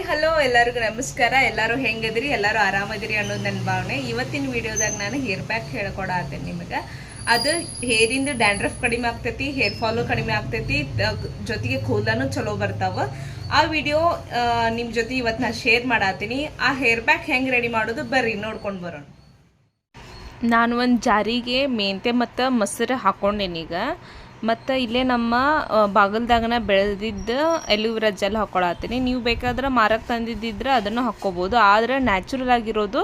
ಎಲ್ಲರಿಗೂ ನಮಸ್ಕಾರ. ಎಲ್ಲರೂ ಹೆಂಗದಿರಿ ಎಲ್ಲರೂ ಆರಾಮದಿರಿ ಅನ್ನೋದು ನನ್ನ ಭಾವನೆ. ಇವತ್ತಿನ ವಿಡಿಯೋದಾಗ ನಾನು ಹೇರ್ ಪ್ಯಾಕ್ ಹೇಳ್ಕೊಡತ್ತೇನೆ ನಿಮಗೆ. ಅದು ಹೇರಿಂದು ಡ್ಯಾಂಡ್ರಫ್ ಕಡಿಮೆ ಆಗ್ತೈತಿ ಹೇರ್ ಫಾಲು ಕಡಿಮೆ ಆಗ್ತೈತಿ ಜೊತೆಗೆ ಕೂದಲನು ಚಲೋ ಬರ್ತಾವ. ಆ ವಿಡಿಯೋ ನಿಮ್ಮ ಜೊತೆ ಇವತ್ತು ನಾನು ಶೇರ್ ಮಾಡತ್ತೀನಿ ಆ ಹೇರ್ ಪ್ಯಾಕ್ ಹೆಂಗೆ ರೆಡಿ ಮಾಡೋದು ಬರ್ರಿ, ನೋಡ್ಕೊಂಡು ಬರೋಣ. ನಾನು ಒಂದು ಜಾರಿಗೆ ಮೆಂತೆ ಮತ್ತು ಮೊಸರು ಹಾಕ್ಕೊಂಡೇನೀಗ ಮತ್ತು ಇಲ್ಲೇ ನಮ್ಮ ಬಾಗಲ್ದಾಗನ ಬೆಳೆದಿದ್ದ ಎಲುವಿರಾ ಜೆಲ್ ಹಾಕ್ಕೊಳತ್ತೀನಿ ನೀವು ಬೇಕಾದ್ರೆ ಮಾರಕ್ಕೆ ತಂದಿದ್ದಿದ್ರೆ ಅದನ್ನು ಹಾಕ್ಕೋಬೋದು. ಆದರೆ ನ್ಯಾಚುರಲ್ ಆಗಿರೋದು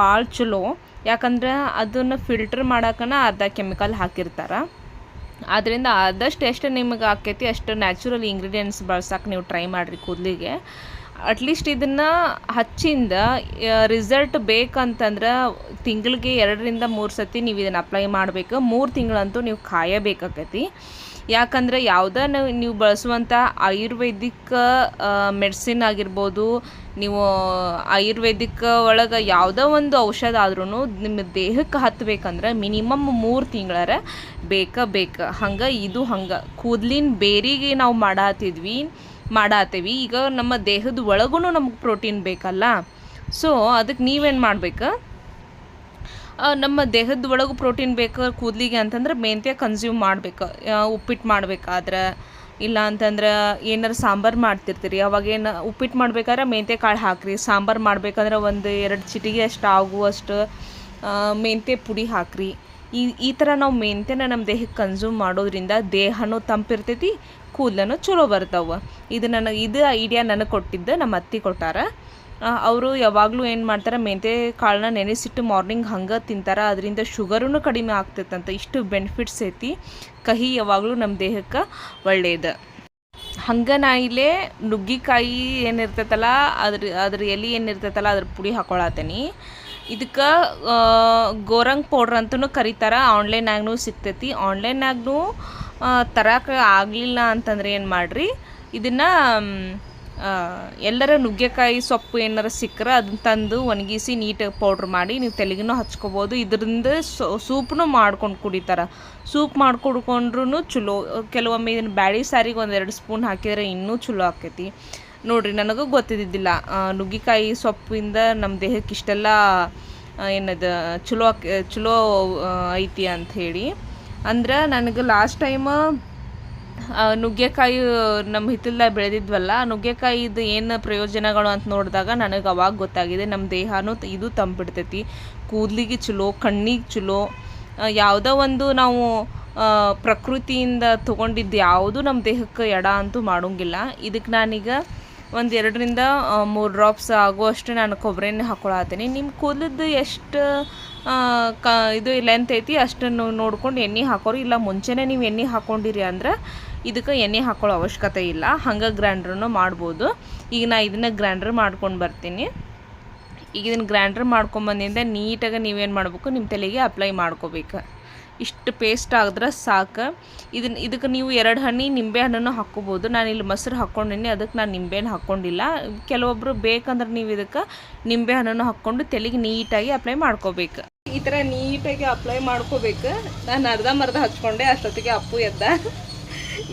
ಭಾಳ ಚಲೋ. ಯಾಕಂದ್ರೆ ಅದನ್ನು ಫಿಲ್ಟರ್ ಮಾಡೋಕನ ಅರ್ಧ ಕೆಮಿಕಲ್ ಹಾಕಿರ್ತಾರೆ. ಆದ್ದರಿಂದ ಆದಷ್ಟು ಎಷ್ಟು ನಿಮಗೆ ಆಕೈತಿ ಅಷ್ಟು ನ್ಯಾಚುರಲ್ ಇಂಗ್ರೀಡಿಯೆಂಟ್ಸ್ ಬಳಸಕ್ಕೆ ನೀವು ಟ್ರೈ ಮಾಡಿರಿ ಕೂದಲಿಗೆ. ಅಟ್ಲೀಸ್ಟ್ ಇದನ್ನು ಹಚ್ಚಿಂದ ರಿಸಲ್ಟ್ ಬೇಕಂತಂದ್ರೆ ತಿಂಗಳಿಗೆ ಎರಡರಿಂದ ಮೂರು ಸತಿ ನೀವು ಇದನ್ನು ಅಪ್ಲೈ ಮಾಡಬೇಕು. ಮೂರು ತಿಂಗಳಂತೂ ನೀವು ಕಾಯಬೇಕಾಕತಿ. ಯಾಕಂದ್ರೆ ಯಾವುದೇ ನೀವು ಬಳಸುವಂಥ ಆಯುರ್ವೇದಿಕ್ ಮೆಡಿಸಿನ್ ಆಗಿರ್ಬೋದು, ನೀವು ಆಯುರ್ವೇದಿಕ್ ಒಳಗೆ ಯಾವುದೋ ಒಂದು ಔಷಧ ಆದ್ರೂ ನಿಮ್ಮ ದೇಹಕ್ಕೆ ಹತ್ತಬೇಕಂದ್ರೆ ಮಿನಿಮಮ್ ಮೂರು ತಿಂಗಳರ ಬೇಕ ಬೇಕು. ಹಂಗೆ ಇದು ಹಂಗೆ. ಕೂದಲಿನ ಬೇರಿಗೆ ನಾವು ಮಾಡಾತಿದ್ವಿ. ಮಾಡಾತೀವಿ. ಈಗ ನಮ್ಮ ದೇಹದ ಒಳಗೂ ನಮಗೆ ಪ್ರೋಟೀನ್ ಬೇಕಲ್ಲ. ಸೊ ಅದಕ್ಕೆ ನೀವೇನು ಮಾಡ್ಬೇಕು? ನಮ್ಮ ದೇಹದ ಒಳಗೂ ಪ್ರೋಟೀನ್ ಬೇಕು ಕೂದಲಿಗೆ ಅಂತಂದ್ರೆ ಮೆಂತ್ಯ ಕನ್ಸ್ಯೂಮ್ ಮಾಡ್ಬೇಕು. ಉಪ್ಪಿಟ್ಟು ಮಾಡ್ಬೇಕಾದ್ರೆ. ಇಲ್ಲ ಅಂತಂದ್ರೆ ಏನಾರು ಸಾಂಬಾರು ಮಾಡ್ತಿರ್ತೀರಿ. ಅವಾಗೇನು ಉಪ್ಪಿಟ್ಟು ಮಾಡ್ಬೇಕಾದ್ರೆ ಮೆಂತ್ಯ ಕಾಳು ಹಾಕ್ರಿ. ಸಾಂಬಾರು ಮಾಡ್ಬೇಕಂದ್ರೆ ಒಂದು ಎರಡು ಚಿಟಿಗೆ ಅಷ್ಟು, ಆಗುವಷ್ಟು ಮೆಂತ್ಯ ಪುಡಿ ಹಾಕ್ರಿ. ಈ ಈ ಥರ ನಾವು ಮೆಂತ್ಯನ ನಮ್ಮ ದೇಹಕ್ಕೆ ಕನ್ಸ್ಯೂಮ್ ಮಾಡೋದ್ರಿಂದ ದೇಹನೂ ತಂಪಿರ್ತೈತಿ, ಕೂದಲನು ಚಲೋ ಬರ್ತಾವೆ ಇದು ನನಗೆ, ಇದು ಐಡಿಯಾ ನನಗೆ ಕೊಟ್ಟಿದ್ದು ನಮ್ಮ ಅತ್ತಿ ಕೊಟ್ಟಾರ. ಅವರು ಯಾವಾಗಲೂ ಏನು ಮಾಡ್ತಾರೆ, ಮೆಂತೆ ಕಾಳನ್ನ ನೆನೆಸಿಟ್ಟು ಮಾರ್ನಿಂಗ್ ಹಂಗೆ ತಿಂತಾರೆ, ಅದರಿಂದ ಶುಗರೂ ಕಡಿಮೆ ಆಗ್ತೈತಂತ, ಇಷ್ಟು ಬೆನಿಫಿಟ್ಸ್ ಐತಿ. ಕಹಿ ಯಾವಾಗಲೂ ನಮ್ಮ ದೇಹಕ್ಕೆ ಒಳ್ಳೆಯದು ಹಂಗೆ ನಾ ಇಲ್ಲೇ ನುಗ್ಗಿಕಾಯಿ ಏನಿರ್ತೈತಲ್ಲ, ಅದ್ರ ಅದ್ರ ಎಲೆ ಏನಿರ್ತೈತಲ್ಲ, ಅದ್ರ ಪುಡಿ ಹಾಕೊಳತ್ತೀನಿ ಇದಕ್ಕೆ ಗೋರಂಗ್ ಪೌಡ್ರ್ ಅಂತೂ ಕರೀತಾರೆ. ಆನ್ಲೈನಾಗೂ ಸಿಗ್ತೈತಿ. ಆನ್ಲೈನಾಗೂ ತರಕ ಆಗಲಿಲ್ಲ ಅಂತಂದ್ರೆ ಏನು ಮಾಡಿರಿ? ಇದನ್ನು ಎಲ್ಲರ ನುಗ್ಗೆಕಾಯಿ ಸೊಪ್ಪು ಏನಾರ ಸಿಕ್ಕರೆ ಅದನ್ನ ತಂದು ಒಣಗಿಸಿ ನೀಟಾಗಿ ಪೌಡ್ರ್ ಮಾಡಿ ನೀವು ತಲೆಗೂ ಹಚ್ಕೋಬೋದು. ಇದರಿಂದ ಸೂಪ್ನು ಮಾಡ್ಕೊಂಡು ಕುಡಿತಾರೆ. ಸೂಪ್ ಮಾಡ್ಕೊಡ್ಕೊಂಡ್ರು ಚಲೋ. ಕೆಲವೊಮ್ಮೆ ಇದನ್ನು ಬ್ಯಾಳಿ ಸಾರಿಗೆ ಒಂದೆರಡು ಸ್ಪೂನ್ ಹಾಕಿದರೆ ಇನ್ನೂ ಚಲೋ ಆಕೈತಿ. ನೋಡ್ರಿ, ನನಗೂ ಗೊತ್ತಿದ್ದಿದ್ದಿಲ್ಲ. ನುಗ್ಗಿಕಾಯಿ ಸೊಪ್ಪಿಂದ ನಮ್ಮ ದೇಹಕ್ಕೆ ಇಷ್ಟೆಲ್ಲ ಏನದು, ಚಲೋ ಚಲೋ ಐತಿ ಅಂಥೇಳಿ ಅಂದ್ರೆ ನನಗೆ ಲಾಸ್ಟ್ ಟೈಮ್ ನುಗ್ಗೆಕಾಯಿ ನಮ್ಮ ಹಿತ್ತಲ್ದಾಗ ಬೆಳೆದಿದ್ವಲ್ಲ, ನುಗ್ಗೆಕಾಯಿದು ಏನು ಪ್ರಯೋಜನಗಳು ಅಂತ ನೋಡಿದಾಗ ನನಗೆ ಅವಾಗ ಗೊತ್ತಾಗಿದೆ ನಮ್ಮ ದೇಹನೂ ಇದು ತಂಪಿಡ್ತೈತಿ ಕೂದಲಿಗೆ ಚಲೋ, ಕಣ್ಣಿಗೆ ಚಲೋ ಯಾವುದೋ ಒಂದು ನಾವು ಪ್ರಕೃತಿಯಿಂದ ತೊಗೊಂಡಿದ್ದು ಯಾವುದು ನಮ್ಮ ದೇಹಕ್ಕೆ ಎಡ ಅಂತೂ ಮಾಡೋಂಗಿಲ್ಲ. ಇದಕ್ಕೆ ನಾನೀಗ ಒಂದು ಎರಡರಿಂದ ಮೂರು ಡ್ರಾಪ್ಸ್ ಆಗುವಷ್ಟು ನಾನು ಕೊಬ್ಬರಿ ಎಣ್ಣೆ ನಿಮ್ಮ ಕೂದಲದ್ದು ಎಷ್ಟು ಕ, ಇದು ಲೆಂತ್ ಐತಿ ಅಷ್ಟನ್ನು ನೋಡ್ಕೊಂಡು ಎಣ್ಣೆ ಹಾಕೋರು. ಇಲ್ಲ, ಮುಂಚೆನೇ ನೀವು ಎಣ್ಣೆ ಹಾಕ್ಕೊಂಡಿರಿ ಅಂದ್ರೆ ಇದಕ್ಕೆ ಎಣ್ಣೆ ಹಾಕೊಳ್ಳೋ ಅವಶ್ಯಕತೆ ಇಲ್ಲ. ಹಂಗೆ ಗ್ರ್ಯಾಂಡ್ರನ್ನು ಮಾಡ್ಬೋದು. ಈಗ ನಾ ಇದನ್ನು ಗ್ರ್ಯಾಂಡ್ರ್ ಮಾಡ್ಕೊಂಡು ಬರ್ತೀನಿ. ಈಗ ಇದನ್ನು ಗ್ರ್ಯಾಂಡ್ರ್ ಮಾಡ್ಕೊಂಬಂದಿಂದ ನೀಟಾಗಿ ನೀವೇನು ಮಾಡಬೇಕು ನಿಮ್ಮ ತಲೆಗೆ ಅಪ್ಲೈ ಮಾಡ್ಕೋಬೇಕು. ಇಷ್ಟು ಪೇಸ್ಟ್ ಆದ್ರೆ ಸಾಕು. ಇದನ್ನ ಇದಕ್ಕೆ ನೀವು ಎರಡು ಹಣ್ಣಿ ನಿಂಬೆ ಹಣ್ಣನ್ನು ಹಾಕ್ಕೋಬೋದು. ನಾನು ಇಲ್ಲಿ ಮೊಸರು ಹಾಕ್ಕೊಂಡಿನಿ, ಅದಕ್ಕೆ ನಾನು ನಿಂಬೆಹಣ್ಣು ಹಾಕ್ಕೊಂಡಿಲ್ಲ. ಕೆಲವೊಬ್ಬರು ಬೇಕಂದ್ರೆ ನೀವು ಇದಕ್ಕೆ ನಿಂಬೆ ಹಣ್ಣನ್ನು ಹಾಕ್ಕೊಂಡು ತೆಲಿಗೆ ನೀಟಾಗಿ ಅಪ್ಲೈ ಮಾಡ್ಕೋಬೇಕು. ಈ ಥರ ನೀಟಾಗಿ ಅಪ್ಲೈ ಮಾಡ್ಕೋಬೇಕು. ನಾನು ಅರ್ಧಂಬರ್ಧ ಹಚ್ಕೊಂಡೆ, ಅಷ್ಟೊತ್ತಿಗೆ ಅಪ್ಪು ಎದ್ದ.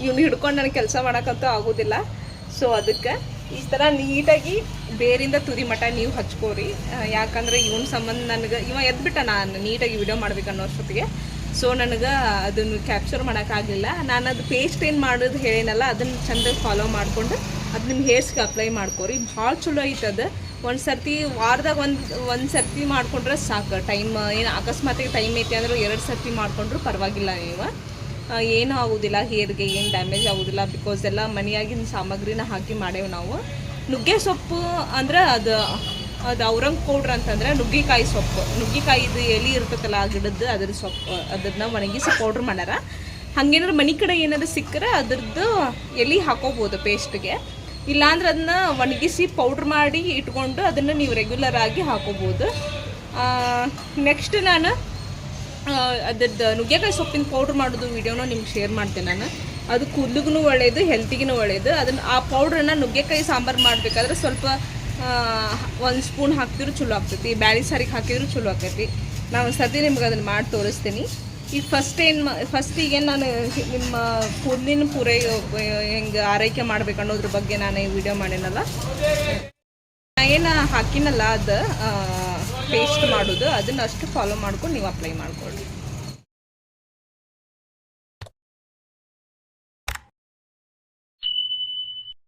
ಇವ್ನು ಹಿಡ್ಕೊಂಡು ನನಗೆ ಕೆಲಸ ಮಾಡೋಕ್ಕಂತೂ ಆಗೋದಿಲ್ಲ. ಸೊ ಅದಕ್ಕೆ ಈ ಥರ ನೀಟಾಗಿ ಬೇರಿಂದ ತುದಿ ಮಠ ನೀವು ಹಚ್ಕೋರಿ. ಯಾಕಂದರೆ ಯಾಕಂದ್ರೆ ಇವನ ಸಂಬಂಧ ನನಗೆ, ಇವ ಎದ್ಬಿಟ್ಟ ನಾನು ನೀಟಾಗಿ ವಿಡಿಯೋ ಮಾಡ್ಬೇಕು ಅನ್ನೋ ಅಷ್ಟೊತ್ತಿಗೆ. ಸೊ ನನಗೆ ಅದನ್ನು ಕ್ಯಾಪ್ಚರ್ ಮಾಡೋಕ್ಕಾಗಲಿಲ್ಲ ನಾನು ಅದು ಪೇಸ್ಟ್ ಏನು ಮಾಡೋದು ಹೇಳಿನಲ್ಲ, ಅದನ್ನು ಚಂದ ಫಾಲೋ ಮಾಡಿಕೊಂಡು ಅದು ನಿಮ್ಮ ಹೇರ್ಸ್ಗೆ ಅಪ್ಲೈ ಮಾಡ್ಕೋರಿ. ಭಾಳ ಚಲೋ ಐತದ. ಒಂದು ಸರ್ತಿ ವಾರದಾಗ ಒಂದು ಒಂದು ಸರ್ತಿ ಮಾಡಿಕೊಂಡ್ರೆ ಸಾಕು. ಟೈಮ್ ಏನು ಅಕಸ್ಮಾತಿಗೆ ಟೈಮ್ ಐತಿ ಅಂದ್ರೆ ಎರಡು ಸರ್ತಿ ಮಾಡ್ಕೊಂಡ್ರು ಪರವಾಗಿಲ್ಲ ನೀವು. ಏನೂ ಆಗೋದಿಲ್ಲ. ಹೇರ್ಗೆ ಏನು ಡ್ಯಾಮೇಜ್ ಆಗೋದಿಲ್ಲ. ಬಿಕಾಸ್ ಎಲ್ಲ ಮನೆಯಾಗಿನ ಸಾಮಗ್ರಿನ ಹಾಕಿ ಮಾಡೇವು ನಾವು. ನುಗ್ಗೆ ಸೊಪ್ಪು ಅಂದ್ರೆ ಅದು ಅದು ಔರಂಗ್ ಪೌಡ್ರ್ ಅಂತಂದ್ರೆ ನುಗ್ಗಿಕಾಯಿ ಸೊಪ್ಪು. ನುಗ್ಗಿಕಾಯಿದು ಎಲೆ ಇರ್ತೈತಲ್ಲ ಆ ಗಿಡದ್ದು, ಅದ್ರ ಸೊಪ್ಪು ಅದನ್ನ ಒಣಗಿಸಿ ಪೌಡ್ರ್ ಮಾಡ್ಯಾರ. ಹಂಗೇನಾದ್ರು ಮನೆ ಕಡೆ ಏನಾದ್ರು ಸಿಕ್ಕರೆ ಅದ್ರದ್ದು ಎಲೆ ಹಾಕೋಬೋದು ಪೇಸ್ಟ್ಗೆ. ಇಲ್ಲಾಂದ್ರೆ ಅದನ್ನ ಒಣಗಿಸಿ ಪೌಡ್ರ್ ಮಾಡಿ ಇಟ್ಕೊಂಡು ಅದನ್ನು ನೀವು ರೆಗ್ಯುಲರ್ ಆಗಿ ಹಾಕೋಬೋದು. ನೆಕ್ಸ್ಟ್ ನಾನು ಅದ್ರದ್ದು ನುಗ್ಗೆಕಾಯಿ ಸೊಪ್ಪಿನ ಪೌಡ್ರ್ ಮಾಡೋದು ವಿಡಿಯೋನ ನಿಮ್ಗೆ ಶೇರ್ ಮಾಡ್ತೇನೆ ನಾನು. ಅದು ಕೂದಲಿಗೂ ಒಳ್ಳೆಯದು ಹೆಲ್ತಿಗೂ ಒಳ್ಳೆಯದು ಅದನ್ನು ಆ ಪೌಡ್ರನ್ನ ನುಗ್ಗೆಕಾಯಿ ಸಾಂಬಾರು ಮಾಡಬೇಕಾದ್ರೆ ಸ್ವಲ್ಪ ಒಂದು ಸ್ಪೂನ್ ಹಾಕಿದ್ರು ಚಲೋ ಆಗ್ತೈತಿ. ಬ್ಯಾಳಿ ಸಾರಿಗೆ ಹಾಕಿದ್ರು ಚಲೋ ಆಗ್ತೈತಿ. ನಾನು ಸದ್ಯ ನಿಮ್ಗೆ ಅದನ್ನು ಮಾಡಿ ತೋರಿಸ್ತೀನಿ. ಈಗ ಫಸ್ಟ್ ಏನು ಫಸ್ಟಿಗೆ ನಾನು ನಿಮ್ಮ ಕೂದಲಿನ ಪೂರೈ ಹೆಂಗೆ ಆರೈಕೆ ಮಾಡ್ಬೇಕು ಅನ್ನೋದ್ರ ಬಗ್ಗೆ ನಾನು ಈ ವಿಡಿಯೋ ಮಾಡೇನಲ್ಲ. ಏನು ಹಾಕಿನಲ್ಲ ಅದು ಪೇಸ್ಟ್ ಮಾಡೋದು. ಅದನ್ನ ಅಷ್ಟು ಫಾಲೋ ಮಾಡ್ಕೊಂಡು ನೀವು ಅಪ್ಲೈ ಮಾಡ್ಕೊಳ್ಳಿ.